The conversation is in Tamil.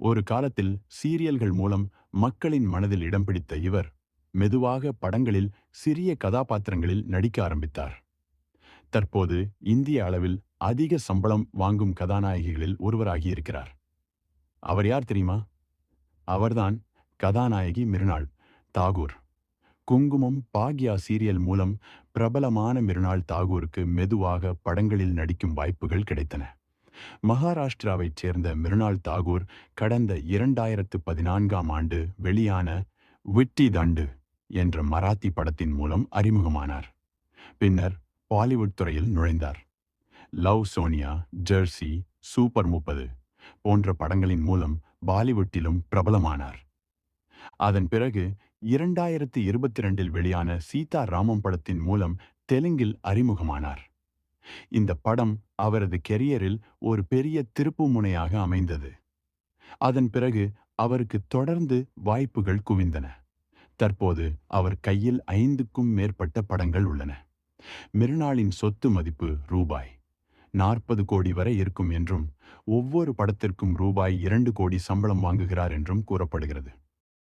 ஒரு காலத்தில் சீரியல்கள் மூலம் மக்களின் மனதில் இடம் பிடித்த இவர் மெதுவாக படங்களில் சிறிய கதாபாத்திரங்களில் நடிக்க ஆரம்பித்தார். தற்போது இந்திய அளவில் அதிக சம்பளம் வாங்கும் கதாநாயகிகளில் ஒருவராகியிருக்கிறார் அவர் யார் தெரியுமா? அவர்தான் கதாநாயகி மிருனாள் தாகூர். குங்குமம் பாக்யா சீரியல் மூலம் பிரபலமான மிருனாள் தாகூருக்கு மெதுவாக படங்களில் நடிக்கும் வாய்ப்புகள் கிடைத்தன. மகாராஷ்டிராவைச் சேர்ந்த மிருனால் தாகூர் கடந்த இரண்டாயிரத்து பதினான்காம் ஆண்டு வெளியான விட்டி தண்டு என்ற மராத்தி படத்தின் மூலம் அறிமுகமானார். பின்னர் பாலிவுட் துறையில் நுழைந்தார். லவ் சோனியா ஜெர்சி சூப்பர் முப்பது போன்ற படங்களின் மூலம் பாலிவுட்டிலும் பிரபலமானார். அதன் பிறகு இரண்டாயிரத்து இருபத்தி ரெண்டில் வெளியான சீதா ராமம் படத்தின் மூலம் தெலுங்கில் அறிமுகமானார். இந்த படம் அவரது கெரியரில் ஒரு பெரிய திருப்புமுனையாக அமைந்தது. அதன் பிறகு அவருக்கு தொடர்ந்து வாய்ப்புகள் குவிந்தன. தற்போது அவர் கையில் ஐந்துக்கும் மேற்பட்ட படங்கள் உள்ளன. மிருனாளின் சொத்து மதிப்பு ரூபாய். நாற்பது கோடி வரை இருக்கும் என்றும் ஒவ்வொரு படத்திற்கும் ரூபாய் இரண்டு கோடி சம்பளம் வாங்குகிறார் என்றும் கூறப்படுகிறது.